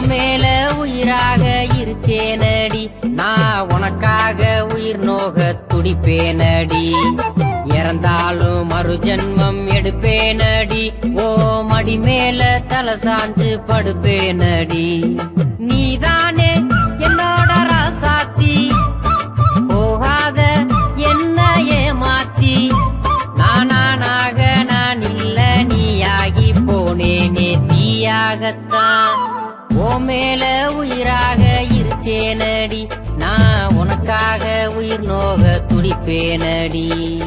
மேல உயிராக இருக்கேனடி. நான் உனக்காக உயிர் நோக துடிப்பேனடி. இறந்தாலும் மறுஜன்மம் எடுப்பேனடி. ஓ மடி மேல தலை சாஞ்சு படுப்பேனடி. நீதானே என்னோட ராசாத்தி. போகாத என்ன ஏமாத்தி. நானானாக நான் இல்ல நீயாகி போனேனே தீயாகத்தான். ஓ மேல உயிராக இருக்கேனடி. நான் உனக்காக உயிர் நோக துடிப்பேனடி.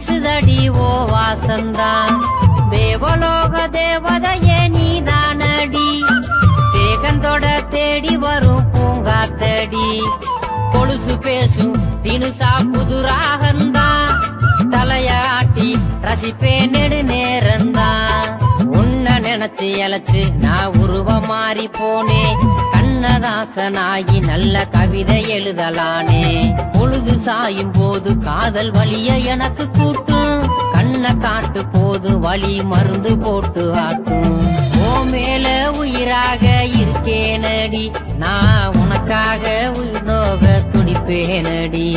வீசுதடி ஓ வாசந்தான் தேவலோக தேவதையே நீதானடி. தேகந்தோட தேடி வரும் பூங்காத்தடி. கொலுசு பேசும் தினுசா புதுராகந்தான் தலையாட்டி ரசிப்பே நெடு நேரந்தான் உன்னை நினைச்சு இழைச்சு நான் உருவம் மாறி போனேன் கண்ணதாசனாகி நல்ல கவிதை எழுதலானே. பொழுது சாயும் போது காதல் வலிய எனக்கு கூட்டும். கண்ணை காட்டு போது வலி மருந்து போட்டு ஆட்டும். ஓ மேல உயிராக இருக்கேனடி. நான் உனக்காக உயிர் நோக துடிப்பேனடி.